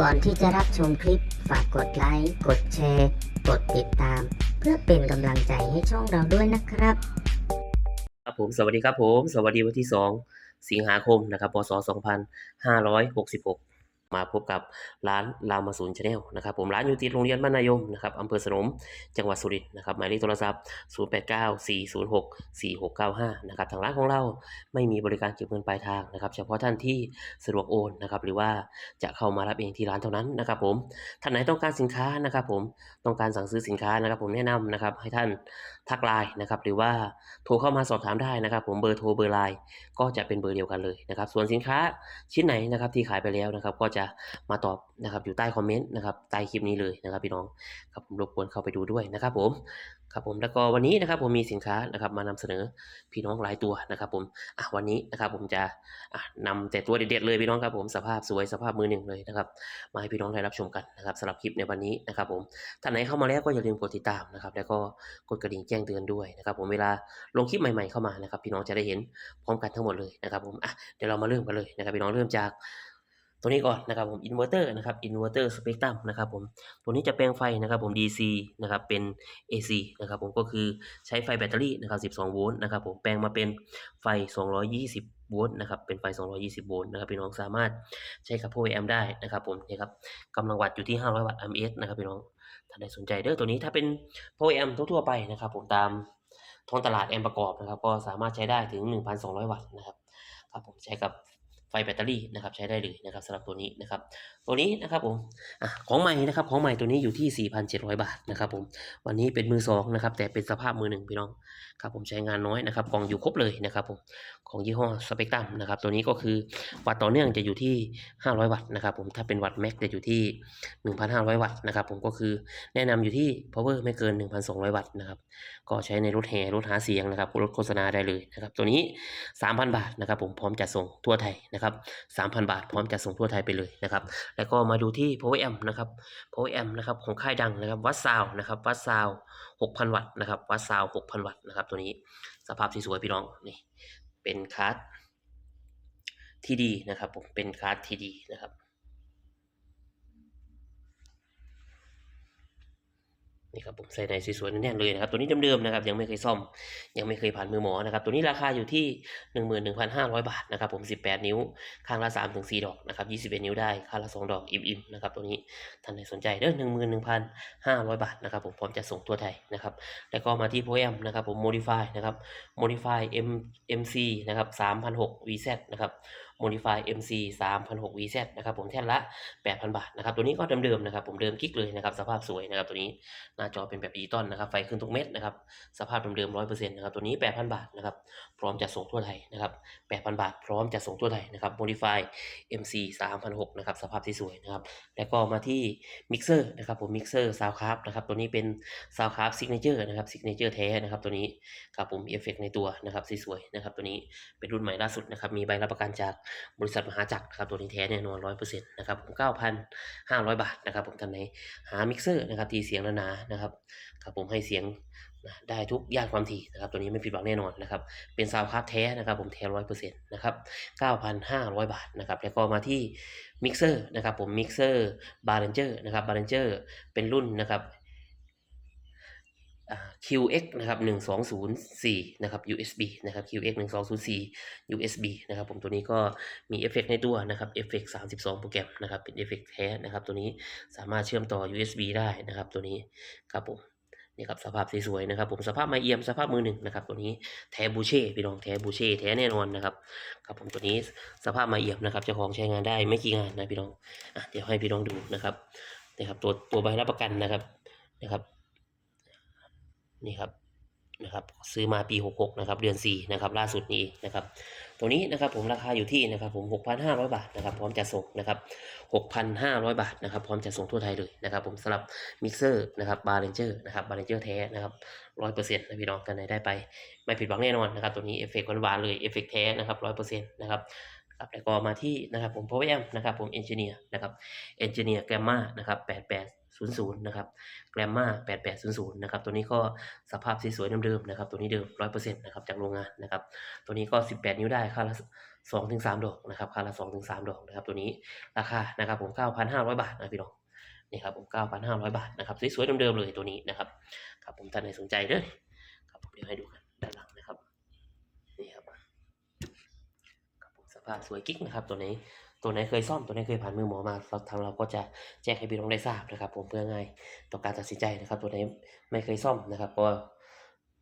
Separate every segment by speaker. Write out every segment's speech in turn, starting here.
Speaker 1: ก่อนที่จะรับชมคลิปฝากกดไลค์ กดแชร์ กดติดตาม เพื่อเป็นกำลังใจให้ช่องเราด้วยนะครับ
Speaker 2: ครับผมสวัสดีครับผม สวัสดีวันที่ 2 สิงหาคมนะครับพศ2566 มาพบกับร้านรามาศูนย์ชาแนลนะครับผมร้านอยู่ติดโรงเรียนบ้านนายมนะครับอำเภอสนมจังหวัดสุรินทร์นะครับหมายเลขโทรศัพท์ 0894064695 นะครับทางร้านของเราไม่มีบริการเก็บเงินปลายทางนะครับเฉพาะท่านที่สะดวกโอนนะครับหรือว่าจะเข้ามารับเองที่ร้านเท่านั้นนะครับผมท่านไหนต้องการสินค้านะครับผมต้องการสั่งซื้อสินค้านะครับผมแนะนำนะครับให้ท่าน ทักไลน์นะครับหรือว่าโทรเข้ามาสอบถามได้นะครับ ผมเบอร์โทรเบอร์ไลน์ก็จะเป็นเบอร์เดียวกันเลยนะครับ ส่วนสินค้าชิ้นไหนนะครับที่ขายไปแล้วนะครับ ก็จะมาตอบนะครับอยู่ใต้คอมเมนต์นะครับใต้คลิปนี้เลยนะครับพี่น้องครับผมรบกวนเข้าไปดูด้วยนะครับผมครับผมแล้วก็วันนี้นะครับผมมีสินค้านะครับมานำเสนอพี่น้องหลายตัวนะครับผมอะวันนี้นะครับผมจะอะนำแต่ตัวเด็ดๆเลยพี่น้องครับผมสภาพสวยสภาพมือหนึ่งเลยนะครับมาให้พี่น้องได้รับชมกันนะครับสำหรับคลิปในวันนี้นะครับผมท่านไหนเข้ามาแล้วก็อย่าลืมกดติดตามนะครับแล้วก็กดกระดิ่งแจ้งเตือนด้วยนะครับผมเวลาลงคลิปใหม่ๆเข้ามานะครับพี่น้องจะได้เห็นพร้อมกันทั้งหมดเลยนะครับผมอะเดี๋ยวเรามาเริ่มกันเลยนะครับพี่น้องเริ่มจาก ตัวนี้ก่อนนะครับผมอินเวอร์เตอร์นะครับอินเวอร์เตอร์สเปกตรัมนะครับผมตัวนี้จะแปลงไฟนะครับผม DC นะครับเป็น AC นะครับผมก็คือใช้ไฟแบตเตอรี่นะครับ12 โวลต์นะครับผมแปลงมาเป็นไฟ 220 โวลต์นะครับเป็นไฟ 220 โวลต์นะครับพี่น้องสามารถใช้กับพวก AM ได้นะครับผมนี่ครับกำลังวัตต์อยู่ที่ 500 วัตต์ AMS นะครับพี่น้องถ้าใดสนใจเด้อตัวนี้ถ้าเป็นพวก AM ทั่วๆไปนะครับผมตามท้องตลาดแอมประกอบนะครับก็สามารถใช้ได้ถึง 1,200 วัตต์นะครับครับผมใช้กับ ไฟแบตเตอรี่นะครับใช้ได้เลยนะครับสำหรับตัวนี้นะครับ ตัวนี้นะครับผมอของใหม่นะครับของใหม่ตัวนี้อยู่ที่ 4,700 บาทนะครับผมวันนี้เป็นมือสองนะครับแต่เป็นสภาพมือหนึ่งพี่น้องครับผมใช้งานน้อยนะครับกล่องอยู่ครบเลยนะครับผมของยี่ห้อสเปกตรัมนะครับตัวนี้ก็คือวัตต์ต่อเนื่องจะอยู่ที่ 500 วัตต์นะครับผมถ้าเป็นวัตต์แม็กจะอยู่ที่ 1,500 วัตต์นะครับผมก็คือแนะนำอยู่ที่ power ไม่เกิน 1,200 วัตต์นะครับก็ใช้ในรถแห่รถหาเสียงนะครับรถโฆษณาได้เลยนะครับตัวนี้ 3,000 บาทนะครับผมพร้อมจัดส่งทั่วไทยนะครับ3,000 บาทพร้อมจัดส่งทั่วไทยไปเลยนะครับ แล้วก็มาดูที่ Power Amp นะครับ Power Amp นะครับของค่ายดังนะครับวัดซาวนะครับวัดซาว6,000 วัตต์นะครับวัดซาว6,000 วัตต์นะครับตัวนี้สภาพสวยๆพี่น้องนี่เป็นคาร์ดที่ดีนะครับผมเป็นคาร์ดที่ดีนะครับ นี่ครับผมใส่ในสวยๆแน่นๆเลยนะครับตัวนี้เดิมๆนะครับยังไม่เคยซ่อม ยังไม่เคยผ่านมือหมอนะครับตัวนี้ราคาอยู่ที่ 11,500 บาทนะครับผม 18 นิ้ว ข้างละ3ถึง4ดอกนะครับ21 นิ้วได้ข้างละ 2 ดอกอิ่มๆนะครับตัวนี้ท่านใดสนใจเด้อ11,500 บาทนะครับผมพร้อมจะส่งทั่วไทยนะครับแล้วก็มาที่โปรแอมนะครับผม modify นะครับ modify M MC นะครับ3,006 VZ นะครับ modify MC 3,006 VZ นะครับผมแท่นละ 8,000 บาทนะครับตัวนี้ก็เดิมๆนะครับผมเดิมกิ๊กเลยนะครับสภาพสวยนะครับตัวนี้หน้าจอเป็นแบบดิจิตอลนะครับไฟขึ้นทุกเม็ดนะครับสภาพเดิมๆร้อยเปอร์เซ็นต์นะครับตัวนี้ 8,000 บาทนะครับพร้อมจะส่งทั่วไทยนะครับ 8,000 บาท พร้อมจะส่งทั่วไทยนะครับ Modify MC 3,006นะครับสภาพที่สวยนะครับแล้วก็มาที่มิกเซอร์นะครับผมมิกเซอร์ซาวคราฟนะครับตัวนี้เป็นซาวคราฟซิกเนเจอร์นะครับซิกเนเจอร์แท้นะครับตัวนี้ครับผมเอฟเฟกในตัวนะครับสวยๆนะครับตัวนี้เป็นรุ่นใหม่ล่าสุดนะครับมีใบรับประกันจากบริษัทมหาจักรนะครับตัวนี้แท้แน่นอนร้อยเปอร์เซ็นต์นะครับผม9,500บาทนะครับผมท่านไหนหามิกเซอร์นะครับทีเสียงหนาๆนะครับครับผมให้เสียงได้ทุกย่านความถี่นะครับตัวนี้ไม่ผิดหวังแน่นอนนะครับเป็นซาวด์คราฟแท้นะครับผมแท้ร้อยเปอร์เซ็นต์นะครับเก้าพันห้าร้อยบาทนะครับแล้วก็มาที่มิกเซอร์นะครับผมมิกเซอร์บาร์เรนเจอร์นะครับบาร์เรนเจอร์เป็นรุ่นนะครับ QX นะครับ1204นะครับ USB นะครับ QX 1204 USB นะครับผมตัวนี้ก็มีเอฟเฟกต์ในตัวนะครับเอฟเฟกต์32 โปรแกรมนะครับเป็นเอฟเฟกต์แท้นะครับตัวนี้สามารถเชื่อมต่อ USB ได้นะครับตัวนี้ครับผมนี่ครับสภาพสวยๆนะครับผมสภาพไมาเอี่ยมสภาพมือหนึ่งนะครับตัวนี้แท้บูเช่พี่น้องแท้บูเช่แท้แน่นอนนะครับครับผมตัวนี้สภาพไมาเอี่ยมนะครับเจ้าของใช้งานได้ไม่กี่งานนะพี่น้องอะเดี๋ยวให้พี่น้องดูนะครับนะครับตัวตัวใบรับประกันนะครับนะครับ นี่ครับนะครับซื้อมาปี 66 นะครับ เดือน 4 นะครับ ล่าสุดนี้นะครับ ตัวนี้นะครับผมราคาอยู่ที่นะครับผม 6,500 บาทนะครับ พร้อมจะส่งนะครับ 6,500 บาทนะครับ พร้อมจะส่งทั่วไทยเลยนะครับ ผมสำหรับมิกเซอร์นะครับบาร์เรนเจอร์นะครับบาร์เรนเจอร์แท้นะครับร้อยเปอร์เซ็นต์นะพี่น้องกันไหนได้ไป ไม่ผิดหวังแน่นอนนะครับ ตัวนี้เอฟเฟกต์หวานๆเลยเอฟเฟกต์แท้นะครับร้อยเปอร์เซ็นต์นะครับครับแล้วก็มาที่นะครับผม Power Amp นะครับผมเอนจิเนียร์นะครับเอนจิเนียร์แกมมานะครับ 800นะครับแกรมมา8800นะครับตัวนี้ก็สภาพสวยๆเดิมๆนะครับตัวนี้เดิม100%นะครับจากโรงงานนะครับตัวนี้ก็ 18 นิ้วได้ค่าละสองถึงสามดอกนะครับข้าละสองถึงสามดอกนะครับตัวนี้ราคานะครับผมเก้าพันห้าร้อยบาทนะพี่น้องนี่ครับผมเก้าพันห้าร้อยบาทนะครับสวยๆเดิมๆเลยตัวนี้นะครับครับผมท่านใดสนใจเด้อครับผมเดี๋ยวให้ดูกันด้านหลังนะครับนี่ครับครับผมสภาพสวยกิ๊กนะครับตัวนี้ ตัวไหนเคยซ่อมตัวไหนเคยผ่านมือหมอมาเราทางเราก็จะแจ้งให้พี่น้องได้ทราบนะครับ ผมเพื่อง่ายต่อการตัดสินใจนะครับ ตัวไหนไม่เคยซ่อมนะครับก็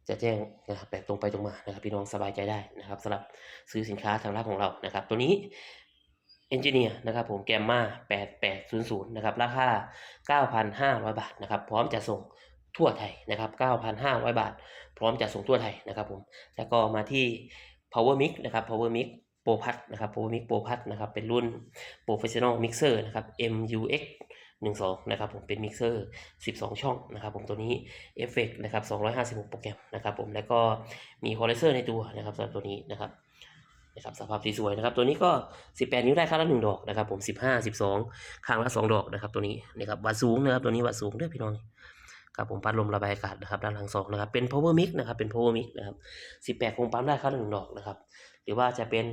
Speaker 2: จะแจ้งนะครับแบบตรงไปตรงมานะครับ พี่น้องสบายใจได้นะครับสำหรับซื้อสินค้าทางร้านของเรานะครับ ตัวนี้เอนจิเนียร์นะครับผมแกมมา8800นะครับราคา 9,500 บาทนะครับ พร้อมจะส่งทั่วไทยนะครับ 9,500 บาท พร้อมจะส่งทั่วไทยนะครับผม แล้วก็มาที่ Power Mix นะครับ Power Mix Pro Plus นะครับ Power Mix Pro Plus นะครับเป็นรุ่น Professional Mixer นะครับ MUX 12นะครับผมเป็นมิกเซอร์ 12 ช่องนะครับผมตัวนี้เอฟเฟกนะครับ256 โปรแกรมนะครับผมแล้วก็มีคอเลเซอร์ในตัวนะครับสำหรับตัวนี้นะครับนะครับสภาพสวยนะครับ ตัวนี้ก็ 18 นิ้วได้ข้างละ1ดอกนะครับผม 15 12 ข้างละ 2 ดอกนะครับตัวนี้นะครับวัดสูงนะครับตัวนี้วัดสูงเด้อพี่น้อง ครับผมพัดลมระบายอากาศนะครับด้านหลังสองนะครับเป็น power mix นะครับเป็น power mix นะครับ18คงปั๊มได้ข้างละ1ดอกนะครับหรือว่าจะเป็น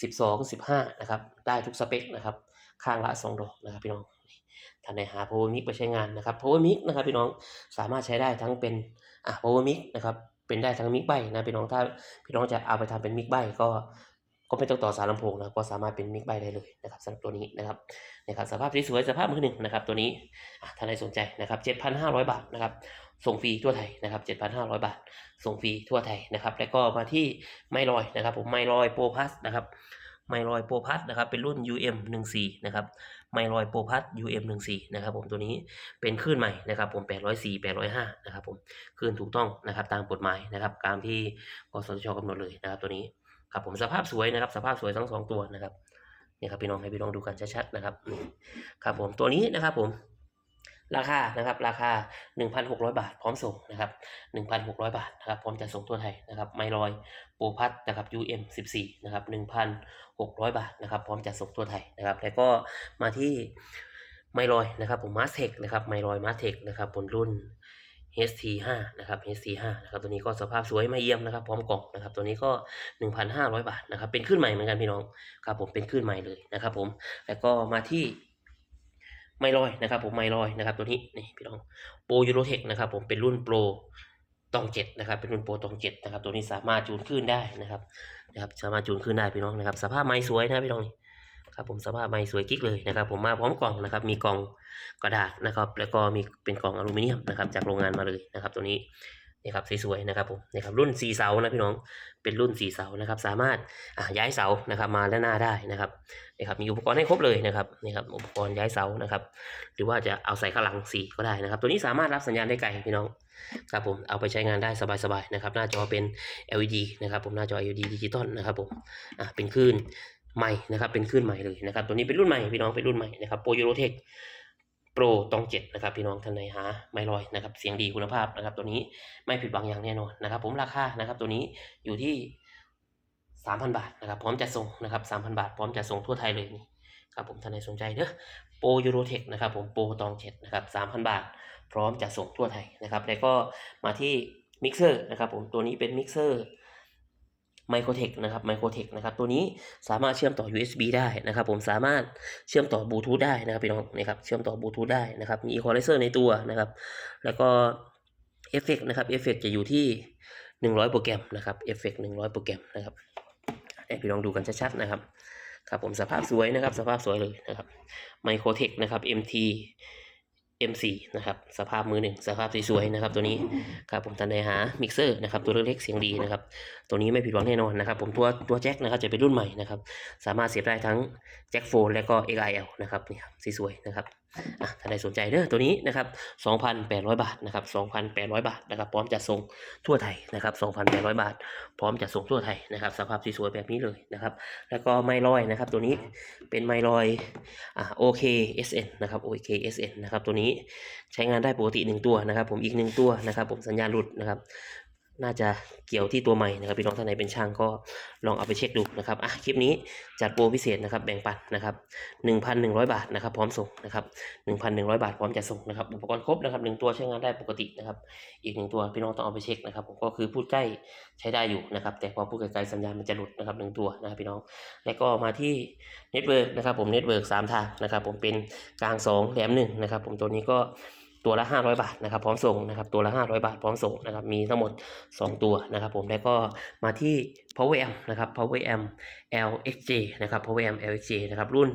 Speaker 2: 12 15นะครับได้ทุกสเปคนะครับข้างละ2ดอกนะครับพี่น้องท่านใดหา power mic ไปใช้งานนะครับ power mic นะครับพี่น้องสามารถใช้ได้ทั้งเป็นอะ power mic นะครับเป็นได้ทั้งมิกใบนะพี่น้องถ้าพี่น้องจะเอาไปทำเป็นมิกใบก็ ก็ไม่ต้องต่อสายลำโพงนะครับก็สามารถเป็นมิกใบได้เลยนะครับสำหรับตัวนี้นะครับนะครับสภาพที่สวยสภาพมือหนึ่งนะครับตัวนี้ท่านใดสนใจนะครับ 7,500 บาทนะครับส่งฟรีทั่วไทยนะครับ 7,500 บาท ส่งฟรีทั่วไทยนะครับ แล้วก็มาที่ไม่ลอยนะครับ ผมไม่ลอยโปรพัสนะครับไม่ลอยโปรพัสนะครับเป็นรุ่น UM 14นะครับไม่ลอยโปรพัท UM14 นะครับผมตัวนี้เป็นคลื่นใหม่นะครับผม804 805นะครับผมคลื่นถูกต้องนะครับตามกฎหมายนะครับตามที่กสทชกำหนดเลยนะครับตัวนี้ ครับผมสภาพสวยนะครับ สภาพสวยทั้งสองตัวนะครับนี่ครับพี่น้องให้พี่น้องดูกันชัดๆนะครับครับผมตัวนี้นะครับผม ราคานะครับราคา 1,600 บาท พร้อมส่งนะครับ 1,600 บาทนะครับพร้อมจะส่งทั่วไทยนะครับไมลอยโปรพัทนะครับ UM14 นะครับ1,600 บาทนะครับ พร้อมจะส่งทั่วไทยนะครับ แล้วก็มาที่ไมลอยนะครับผมมาสเทคนะครับไมลอยมาสเทคนะครับบนรุ่น HT5 นะครับ HT5 นะครับ ตัวนี้ก็สภาพสวยไม่เยี่ยมนะครับ พร้อมกล่องนะครับ ตัวนี้ก็ 1,500 บาทนะครับ เป็นขึ้นใหม่เหมือนกันพี่น้อง ครับผม เป็นขึ้นใหม่เลยนะครับ ผม แล้วก็มาที่ไมลอยนะครับ ผมไมลอยนะครับ ตัวนี้ นี่พี่น้องโปรยูโรเทคนะครับ ผม เป็นรุ่นโปรตองเจ็ดนะครับ เป็นรุ่นโปรตองเจ็ดนะครับ ตัวนี้สามารถจูนขึ้นได้นะครับ นะครับ สามารถจูนขึ้นได้พี่น้องนะครับ สภาพไม้สวยนะพี่น้องนี่ ครับผมสภาพไม้สวยกิ๊กเลยนะครับ ผมมาพร้อมกล่องนะครับ มีกล่องกระดาษนะครับ แล้วก็มีเป็นกล่องอลูมิเนียมนะครับ จากโรงงานมาเลยนะครับ ตัวนี้นี่ครับสวยๆนะครับผมนี่ครับรุ่นสีเสานะพี่น้องเป็นรุ่นสีเสานะครับ สามารถย้ายเสานะครับมาด้านหน้าได้นะครับนี่ครับมีอุปกรณ์ให้ครบเลยนะครับนี่ครับอุปกรณ์ย้ายเสานะครับ หรือว่าจะเอาใส่ข้างหลังสีก็ได้นะครับ ตัวนี้สามารถรับสัญญาณได้ไกลพี่น้องครับผมเอาไปใช้งานได้สบายๆนะครับ หน้าจอเป็น LED นะครับ ผมหน้าจอ LED ดิจิตอลนะครับผมอะเป็นคลื่น ใหม่นะครับ เป็นคลื่นใหม่เลยนะครับ ตัวนี้เป็นรุ่นใหม่พี่น้องเป็นรุ่นใหม่นะครับโปรยูโรเทคโปรตองเจ็ดนะครับ พี่น้องท่านไหนหาไม่ลอยนะครับ เสียงดีคุณภาพนะครับ ตัวนี้ไม่ผิดหวังอย่างแน่นอนนะครับ ผมราคานะครับ ตัวนี้อยู่ที่สามพันบาทนะครับ พร้อมจะส่งนะครับสามพันบาท พร้อมจะส่งทั่วไทยเลยนี่ครับผมท่านไหนสนใจเด้อโปรยูโรเทคนะครับ ผมโปรตองเจ็ดนะครับสามพันบาท พร้อมจะส่งทั่วไทยนะครับ แล้วก็มาที่มิกเซอร์นะครับ ผมตัวนี้เป็นมิกเซอร์ ไมโครเทคนะครับไมโครเทคนะครับ ตัวนี้สามารถเชื่อมต่อ USB ได้นะครับ ผมสามารถเชื่อมต่อบลูทูธได้นะครับพี่น้องนะครับ เชื่อมต่อบลูทูธได้นะครับ มีอีควอไลเซอร์ในตัวนะครับ แล้วก็เอฟเฟกนะครับเอฟเฟกจะอยู่ที่ 100 โปรแกรมนะครับเอฟเฟก100โปรแกรมนะครับให้พี่น้องดูกันชัดๆนะครับ ครับผมสภาพสวยนะครับ สภาพสวยเลยนะครับไมโครเทคนะครับ MT M4 นะครับสภาพมือหนึ่งสภาพสวยๆนะครับตัวนี้ครับผมทันใดหามิกเซอร์นะครับตัวเล็กๆเสียงดีนะครับตัวนี้ไม่ผิดหวังแน่นอนนะครับผมตัวตัวแจ็คนะครับจะเป็นรุ่นใหม่นะครับสามารถเสียบได้ทั้งแจ็คโฟนและก็ XIL นะครับนี่ครับสวยๆนะครับอะท่านใดสนใจเด้อตัวนี้นะครับ2,800 บาทนะครับ2,800 บาทนะครับ พร้อมจะส่งทั่วไทยนะครับ2,800 บาท พร้อมจะส่งทั่วไทยนะครับ สภาพสวยๆแบบนี้เลยนะครับ แล้วก็ไม้ลอยนะครับ ตัวนี้เป็นไม้ลอยอ่า OKSN นะครับ OKSN นะครับ ตัวนี้ใช้งานได้ปกติหนึ่งตัวนะครับ ผมอีกหนึ่งตัวนะครับ ผมสัญญาณหลุดนะครับ น่าจะเกี่ยวที่ตัวใหม่นะครับพี่น้องท่านไหนเป็นช่างก็ลองเอาไปเช็คดูนะครับอะคลิปนี้จัดโปรพิเศษนะครับแบ่งปันนะครับ1,100 บาทนะครับพร้อมส่งนะครับ1,100 บาทพร้อมจะส่งนะครับอุปกรณ์ครบนะครับหนึ่งตัวใช้งานได้ปกตินะครับอีกหนึ่งตัวพี่น้องต้องเอาไปเช็คนะครับผมก็คือพูดใกล้ใช้ได้อยู่นะครับแต่พอพูดไกลๆสัญญาณมันจะหลุดนะครับหนึ่งตัวนะครับพี่น้องแล้วก็มาที่เน็ตเวิร์กนะครับผมเน็ตเวิร์กสามทางนะครับผมเป็นกลางสองแหลมหนึ่งนะครับผมตัวนี้ก็ ตัวละ 500 บาทนะครับพร้อมส่งนะครับตัวละ 500 บาทพร้อมส่งนะครับมีทั้งหมด 2 ตัวนะครับผมแล้วก็มาที่ Power Amp นะครับ Power Amp LXJ นะครับ Power Amp LXJ นะครับรุ่น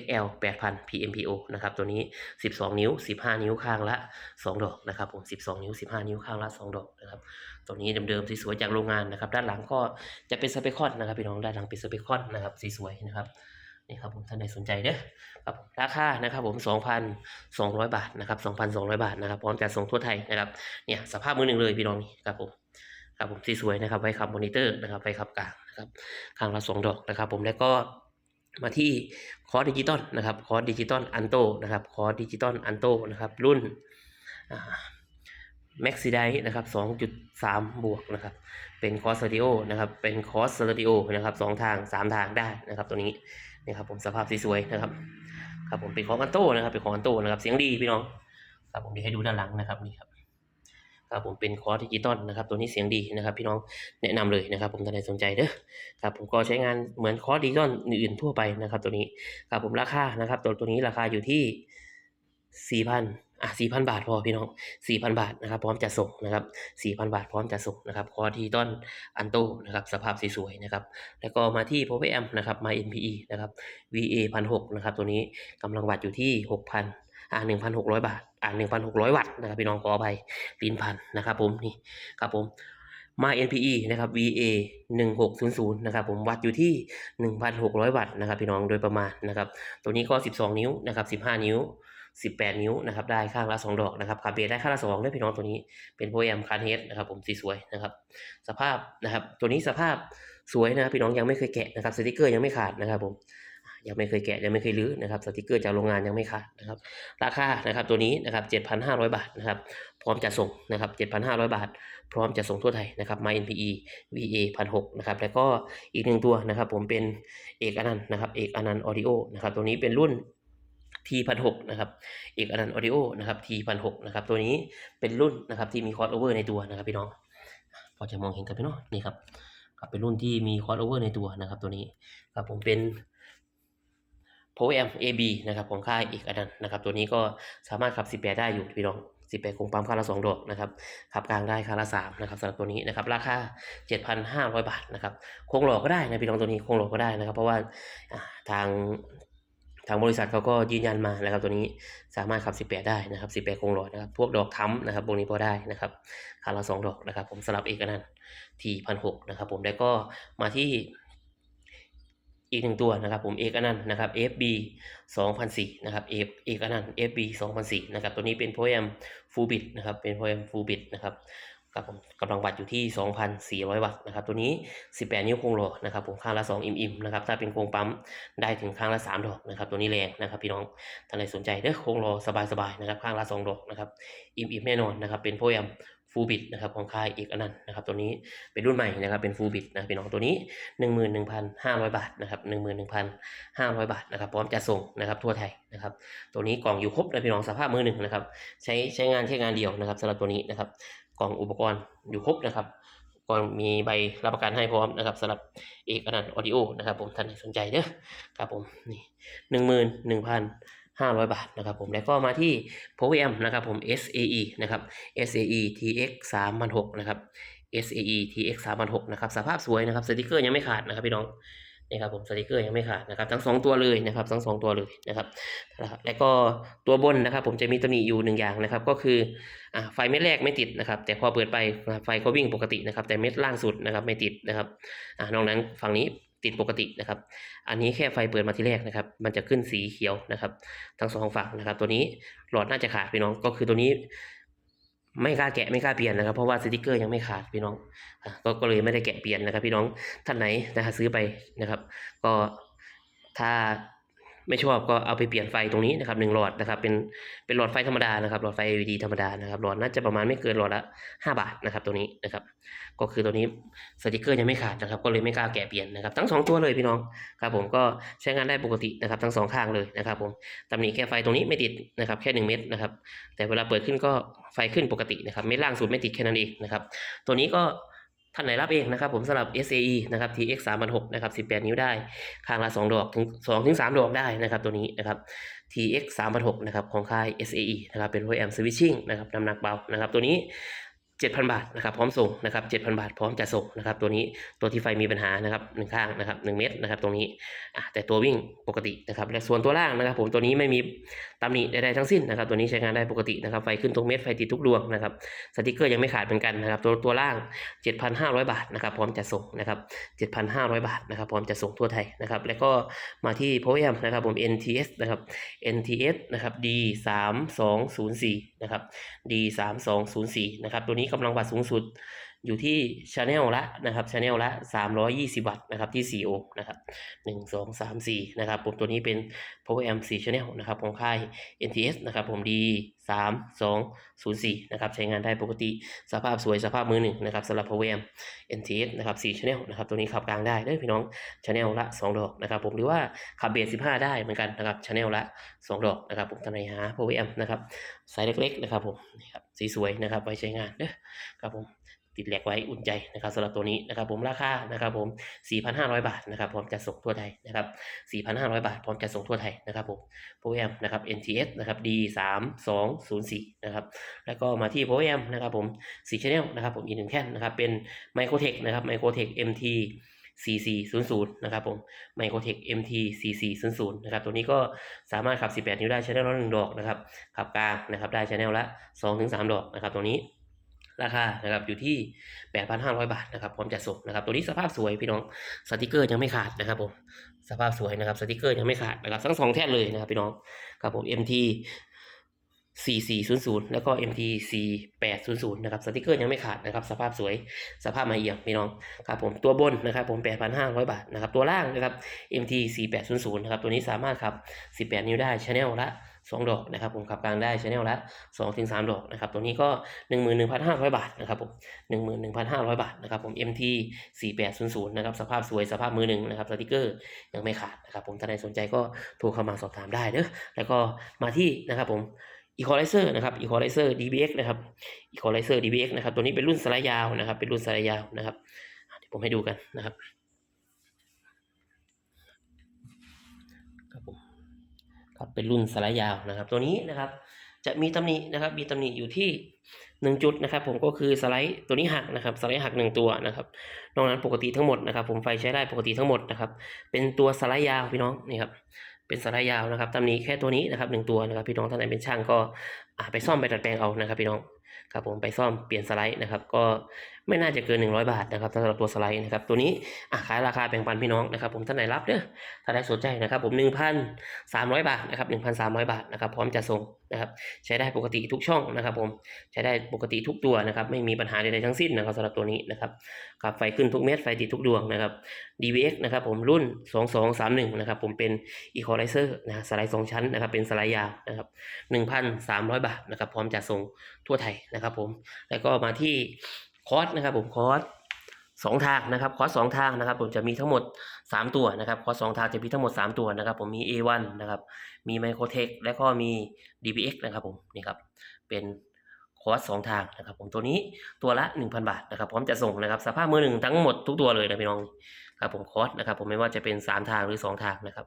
Speaker 2: XL 8000 PMPO นะครับตัวนี้ 12 นิ้ว 15 นิ้วข้างละ 2 ดอกนะครับผม 12 นิ้ว 15 นิ้วข้างละ 2 ดอกนะครับตัวนี้เดิมๆสวยๆจากโรงงานนะครับด้านหลังก็จะเป็นสเปคอนนะครับพี่น้องด้านหลังเป็นสเปคอนนะครับสวยๆนะครับ นี่ครับผมท่านใดสนใจเด้อครับราคานะครับผม2,200 บาทนะครับ2,200 บาทนะครับพร้อมจัดส่งทั่วไทยนะครับเนี่ยสภาพมือหนึ่งเลยพี่น้องนี่ครับผมครับผมสวยๆนะครับไว้ขับมอนิเตอร์นะครับไว้ขับกลางนะครับข้างละสองดอกนะครับ ผมแล้วก็มาที่คอร์สดิจิตอลนะครับคอร์สดิจิตอลอันโตนะครับคอร์สดิจิตอลอันโตนะครับรุ่นแม็กซิไดนะครับ 2.3 บวกนะครับ เป็นคอร์สสตูดิโอนะครับ เป็นคอร์สสตูดิโอนะครับสองทางสามทางได้นะครับ ตัวนี้ นี่ครับผมสภาพสวยๆนะครับครับผมเป็นของอันโต้นะครับเป็นของอันโต้นะครับเสียงดีพี่น้องครับผมเดี๋ยวให้ดูด้านหลังนะครับนี่ครับครับผมเป็นคอร์สดิจิตอลนะครับตัวนี้เสียงดีนะครับ พี่น้องแนะนำเลยนะครับ ผมท่านใดสนใจเด้อครับผมก็ใช้งานเหมือนคอร์สดิจิตอลอื่นๆทั่วไปนะครับ ตัวนี้ครับผมราคานะครับ ตัวตัวนี้ราคาอยู่ที่สี่พัน อะสี่พันบาทพอพี่น้องสี่พันบาทนะครับพร้อมจะส่งนะครับสี่พันบาทพร้อมจะส่งนะครับคอร์สดิจิตอลอันโตนะครับสภาพสวยๆนะครับแล้วก็มาที่ Power Amp นะครับมา NPE นะครับ VA พันหกนะครับตัวนี้กำลังวัตอยู่ที่หกพันอ่าหนึ่งพันหกร้อยบาทอ่าหนึ่งพันหกร้อยวัตต์นะครับพี่น้องขออภัยลิ้นพันนะครับผมนี่ครับผมมา NPE นะครับ VA หนึ่งหกศูนย์ศูนย์นะครับผมวัตต์อยู่ที่หนึ่งพันหกร้อยวัตต์นะครับพี่น้องโดยประมาณนะครับตัวนี้ก็สิบสองนิ้วนะครับสิบห้านิ้ว สิบแปดนิ้วนะครับได้ข้างละสองดอกนะครับคาเบสได้ข้างละสองด้วยพี่น้องตัวนี้เป็นโปรแอมคาร์เฮดนะครับผมสีสวยนะครับสภาพนะครับตัวนี้สภาพสวยนะพี่น้องยังไม่เคยแกะนะครับสติกเกอร์ยังไม่ขาดนะครับผมยังไม่เคยแกะยังไม่เคยรื้อนะครับสติกเกอร์จากโรงงานยังไม่ขาดนะครับราคานะครับตัวนี้นะครับ7,500 บาทนะครับพร้อมจะส่งนะครับ7,500 บาท พร้อมจะส่งทั่วไทยนะครับมา NPE VA 1,600นะครับแล้วก็อีกหนึ่งตัวนะครับผมเป็นเอกอนันต์นะครับเอกอนันต์ออดิโอนะครับตัวนี้เป็นรุ่น T 1 6 0นะครับเอกอนันต์ออดิโอนะครับ T 1 6 0นะครับตัวนี้เป็นรุ่นนะครับที่มีคอร์สโอเวอร์ในตัวนะครับพี่น้องพอจะมองเห็นกันพี่น้องนี่ครับครับเป็นรุ่นที่มีคอร์สโอเวอร์ในตัวนะครับ ตัวนี้ครับผมเป็น Power M AB นะครับของค่ายเอกอันนั้นะครับ ตัวนี้ก็สามารถขับ 18 ได้อยู่พี่น้อง18คงปั๊มค่าละ2ดอกนะครับขับกลางได้ค่าละ3นะครับสำหรับตัวนี้นะครับราคา7,500บาทนะครับคงหล่อก็ได้นะพี่น้องตัวนี้คงหล่อก็ได้นะครับ เพราะว่าทาง ทางบริษัทเขาก็ยืนยันมานะครับตัวนี้สามารถขับ 18 ได้นะครับ18คงหล่อนะครับพวกดอกค้ำนะครับพวกนี้พอได้นะครับค่าละ2ดอกนะครับ ผมสำหรับเอกอนันต์ที่พันหกนะครับผมแล้วก็มาที่อีกหนึ่งตัวนะครับผมเอกอนันต์นะครับ FB 2004นะครับเอเอกอนันต์ FB 2004นะครับตัวนี้เป็นโปรแกรมฟูบิตนะครับเป็นโปรแกรมฟูบิตนะครับ ครับผมกำลังวัตต์อยู่ที่ 2,400 วัตต์นะครับตัวนี้ 18 นิ้วโครงโลนะครับผมข้างละ 2 อิมอิมนะครับถ้าเป็นโครงปั๊มได้ถึงข้างละ 3 ดอกนะครับตัวนี้แรงนะครับพี่น้องท่านใดสนใจเด้อโครงโลสบายๆนะครับข้างละ 2 ดอกนะครับอิมอิมแน่นอนนะครับเป็นโปรแอม ฟูบิตนะครับของค่ายเอกอนันต์นะครับตัวนี้เป็นรุ่นใหม่นะครับเป็นฟูบิตนะพี่น้องตัวนี้ 11,500 บาทนะครับ11,500 บาทนะครับพร้อมจะส่งนะครับทั่วไทยนะครับตัวนี้กล่องอยู่ครบนะพี่น้องสภาพมือหนึ่งนะครับใช้ใช้งานแค่งานเดียวนะครับสำหรับตัวนี้นะครับกล่องอุปกรณ์อยู่ครบนะครับก็มีใบรับประกันให้พร้อมนะครับสำหรับเอกอนันต์ออดิโอนะครับผมท่านสนใจเด้อครับผมนี่หนึ่งหมื่นหนึ่งพัน ห้าร้อยบาทนะครับผมแล้วก็มาที่ p o v m นะครับผม SAE นะครับ SAE TX 3,006นะครับ SAE TX 3,006นะครับสภาพสวยนะครับสติกเกอร์ยังไม่ขาดนะครับพี่น้องนี่ครับผมสติกเกอร์ยังไม่ขาดนะครับทั้งสองตัวเลยนะครับทั้งสองตัวเลยนะครับแล้วก็ตัวบนนะครับผมจะมีตำหนิอยู่หนึ่งอย่างนะครับก็คืออไฟเม็ดแรกไม่ติดนะครับแต่พอเปิดไปไฟก็วิ่งปกตินะครับแต่เม็ดล่างสุดนะครับไม่ติดนะครับอนอกนั้นฝั่งนี้ ติดปกตินะครับ อันนี้แค่ไฟเปิดมาทีแรกนะครับ มันจะขึ้นสีเขียวนะครับ ทั้งสองฝั่งนะครับ ตัวนี้หลอดน่าจะขาดพี่น้อง ก็คือตัวนี้ ไม่กล้าแกะไม่กล้าเปลี่ยนนะครับ เพราะว่าสติกเกอร์ยังไม่ขาดพี่น้องก็ก็เลยไม่ได้แกะเปลี่ยนนะครับ พี่น้องท่านไหนนะฮะซื้อไปนะครับ ก็ถ้าไม่ชอบก็เอาไปเปลี่ยนไฟตรงนี้นะครับหนึ่งหลอดนะครับ เป็นเป็นหลอดไฟธรรมดานะครับหลอดไฟ LED ธรรมดานะครับหลอดน่าจะประมาณไม่เกินหลอดละ5บาทนะครับ ตัวนี้นะครับ ก็คือตัวนี้สติกเกอร์ยังไม่ขาดนะครับ ก็เลยไม่กล้าแกะเปลี่ยนนะครับ ทั้งสองตัวเลยพี่น้องครับผมก็ใช้งานได้ปกตินะครับ ทั้งสองข้างเลยนะครับผมตำหนิแค่ไฟตรงนี้ไม่ติดนะครับแค่ 1 เม็ดนะครับ แต่เวลาเปิดขึ้นก็ไฟขึ้นปกตินะครับเม็ดล่างสุดไม่ติดแค่นั้นเองนะครับ ตัวนี้ก็ท่านไหนรับเองนะครับผมสำหรับ SAE นะครับ TX 3 6 0นะครับ18 นิ้วได้ข้างละ 2 ดอกถึง2ถึง3ดอกได้นะครับตัวนี้นะครับ TX 3 6 0นะครับของค่าย SAE นะครับเป็นโปรแอมสวิตชิ่งนะครับน้ำหนักเบานะครับตัวนี้ 7,000 บาทนะครับพร้อมส่งนะครับ7,000 บาทพร้อมจะส่งนะครับตัวนี้ตัวที่ไฟมีปัญหานะครับหนึ่งข้างนะครับ1เมตรนะครับตรงนี้แต่ตัววิ่งปกตินะครับและส่วนตัวล่างนะครับ ผมตัวนี้ไม่มีตำหนิใดๆทั้งสิ้นนะครับ ตัวนี้ใช้งานได้ปกตินะครับไฟขึ้นทุกเม็ดไฟติดทุกดวงนะครับสติกเกอร์ยังไม่ขาดเหมือนกันนะครับตัวตัวล่าง 7,500 บาทนะครับพร้อมจะส่งนะครับ7,500 บาทนะครับพร้อมจะส่งทั่วไทยนะครับแล้วก็มาที่โพเอมนะครับผม NTS นะครับ NTS นะครับ D 3 2 0 4 นะครับ D 3 2 0 4 นะครับตัวนี้กำลังวัตต์สูงสุด อยู่ที่ชาแนลละนะครับชาแนลละ 320 วัตต์นะครับที่ 4 โอห์มนะครับ 1 2 3 4 นะครับผมตัวนี้เป็น Power Amp 4 Channel นะครับของค่าย NTS นะครับผม D 3 2 0 4นะครับใช้งานได้ปกติสภาพสวยสภาพมือหนึ่งนะครับสำหรับ Power Amp NTS นะครับ4 Channel นะครับตัวนี้ขับกลางได้เด้อพี่น้อง Channel ละ 2 ดอกนะครับผมหรือว่าขับเบส15 ได้เหมือนกันนะครับ Channel ละ 2 ดอกนะครับผมทนายหา Power Amp นะครับไซส์เล็กๆนะครับผมนี่ครับสีสวยนะครับไว้ใช้งานเด้อครับผม ติดแหลกไว้อุ่นใจนะครับสำหรับตัวนี้นะครับผมราคานะครับผม 4,500 บาทนะครับพร้อมจะส่งทั่วไทยนะครับ 4,500 บาทพร้อมจะส่งทั่วไทยนะครับผมโปรแอมนะครับ NTS นะครับ D 3 2 0 4 นะครับแล้วก็มาที่โปรแอมนะครับผม4 Channel นะครับผมอีกหนึ่งแท่นนะครับเป็น Microtech นะครับ Microtech MT 4400 นะครับผม Microtech MT 4400 นะครับ ตัวนี้ก็สามารถขับ 18 นิ้วได้ Channel ละหนึ่งดอกนะครับ ขับกลางนะครับ ได้ Channel ละ 2-3 ดอกนะครับ ตัวนี้ ราคานะครับอยู่ที่ 8,500 บาทนะครับพร้อมจะส่งนะครับตัวนี้สภาพสวยพี่น้องสติกเกอร์ยังไม่ขาดนะครับผมสภาพสวยนะครับสติกเกอร์ยังไม่ขาดนะครับทั้งสองแท่นเลยนะครับพี่น้องครับผม MT 4400 แล้วก็ MT 4800 นะครับสติกเกอร์ยังไม่ขาดนะครับ สภาพสวยสภาพมาเอียมพี่น้องครับผมตัวบนนะครับผม 8,500 บาทนะครับตัวล่างนะครับ MT 4800 นะครับตัวนี้สามารถขับ 18 นิ้วได้ชแนลละ 2 ดอกนะครับผมขับกลางได้ชแนลละ2ถึง3ดอกนะครับตัวนี้ก็ 11,500 บาทนะครับผม11,500 บาทนะครับผม MT 4800นะครับสภาพสวยสภาพมือหนึ่งนะครับสติกเกอร์ยังไม่ขาดนะครับผมถ้าใครสนใจก็โทรเข้ามาสอบถามได้เด้อแล้วก็มาที่นะครับผม Equalizer นะครับ Equalizer DBX นะครับ Equalizer DBX นะครับตัวนี้เป็นรุ่นสไลด์ยาวนะครับเป็นรุ่นสไลด์ยาวนะครับเดี๋ยวผมให้ดูกันนะครับครับผม ครับเป็นรุ่นสไลด์ยาวนะครับ ตัวนี้นะครับ จะมีตำหนินะครับ มีตำหนิอยู่ที่หนึ่งจุดนะครับ ผมก็คือสไลด์ตัวนี้หักนะครับ สไลด์หักหนึ่งตัวนะครับนอกนั้นปกติทั้งหมดนะครับ ผมไฟใช้ได้ปกติทั้งหมดนะครับ เป็นตัวสไลด์ยาวพี่น้องนี่ครับเป็นสไลด์ยาวนะครับตำหนิแค่ตัวนี้นะครับหนึ่งตัวนะครับ พี่น้องท่านไหนเป็นช่างก็ไปซ่อมไปดัดแปลงเอานะครับ พี่น้อง ครับผมไปซ่อมเปลี่ยนสไลด์นะครับ ก็ไม่น่าจะเกิน 100 บาทนะครับสำหรับตัวสไลด์นะครับตัวนี้อะขายราคาแบ่งปันพี่น้องนะครับ ผมท่านไหนรับเด้อถ้าได้สนใจนะครับผม1,300 บาทนะครับ1,300 บาทนะครับพร้อมจะส่งนะครับใช้ได้ปกติทุกช่องนะครับ ผมใช้ได้ปกติทุกตัวนะครับ ไม่มีปัญหาใดๆทั้งสิ้นนะครับสำหรับตัวนี้นะครับขับไฟขึ้นทุกเม็ดไฟติดทุกดวงนะครับ DVX นะครับผมรุ่น 2231นะครับผมเป็น Equalizer นะสไลด์สองชั้นนะครับเป็นสไลด์ยาวนะครับ1,300 บาทนะครับพร้อมจะส่งทั่วไทยนะครับผมแล้วก็มาที่คอร์สนะครับผมคอร์สสองทางนะครับคอร์สสองทางนะครับผมจะมีทั้งหมด 3 ตัวนะครับคอร์สสองทางจะมีทั้งหมด 3 ตัวนะครับ ผมมี A1 นะครับมี Microtech และก็มี DBX นะครับผมนี่ครับเป็นคอร์สสองทางนะครับ ผมตัวนี้ตัวละ 1,000 บาทนะครับพร้อมจะส่งนะครับสภาพมือหนึ่งทั้งหมดทุกตัวเลยนะพี่น้องครับผมคอร์สนะครับ ผมไม่ว่าจะเป็น 3 ทางหรือ 2 ทางนะครับ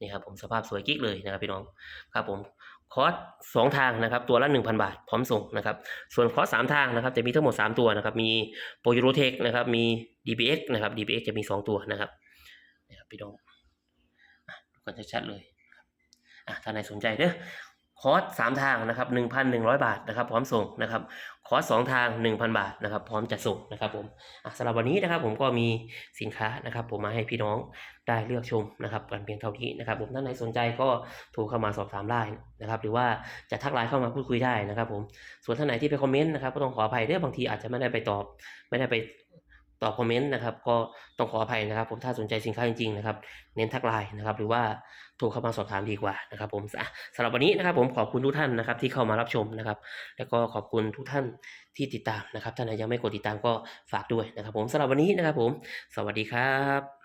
Speaker 2: นี่ครับผมสภาพสวยกิ๊กเลยนะครับพี่น้องครับผม คอร์สสองทางนะครับตัวละ 1,000 บาท พร้อมส่งนะครับส่วนคอร์สสามทางนะครับจะมีทั้งหมด 3 ตัวนะครับมีโปรยูโรเทคนะครับมี DBX นะครับ DBX จะมี 2 ตัวนะครับนะครับพี่น้องดูกันชัดๆเลยอะถ้าไหนสนใจเด้อ คอร์สสามทางนะครับ1,100บาทนะครับ พร้อมส่งนะครับ คอร์สสองทาง1,000บาทนะครับ พร้อมจะส่งนะครับผมสำหรับวันนี้นะครับ ผมก็มีสินค้านะครับ ผมมาให้พี่น้องได้เลือกชมนะครับกันเพียงเท่านี้นะครับ ผมท่านไหนสนใจก็โทรเข้ามาสอบถามได้นะครับ หรือว่าจะทักไลน์เข้ามาพูดคุยได้นะครับ ผมส่วนท่านไหนที่ไปคอมเมนต์นะครับก็ต้องขออภัยเด้อบางทีอาจจะไม่ได้ไปตอบ ไม่ได้ไป ตอบคอมเมนต์นะครับก็ต้องขออภัยนะครับ ผมถ้าสนใจสินค้าจริงๆนะครับเน้นทักไลน์นะครับหรือว่าโทรเข้ามาสอบถามดีกว่านะครับ ผมสำหรับวันนี้นะครับ ผมขอบคุณทุกท่านนะครับที่เข้ามารับชมนะครับ แล้วก็ขอบคุณทุกท่านที่ติดตามนะครับท่านไหนยังไม่กดติดตามก็ฝากด้วยนะครับ ผมสำหรับวันนี้นะครับ ผม สวัสดีครับ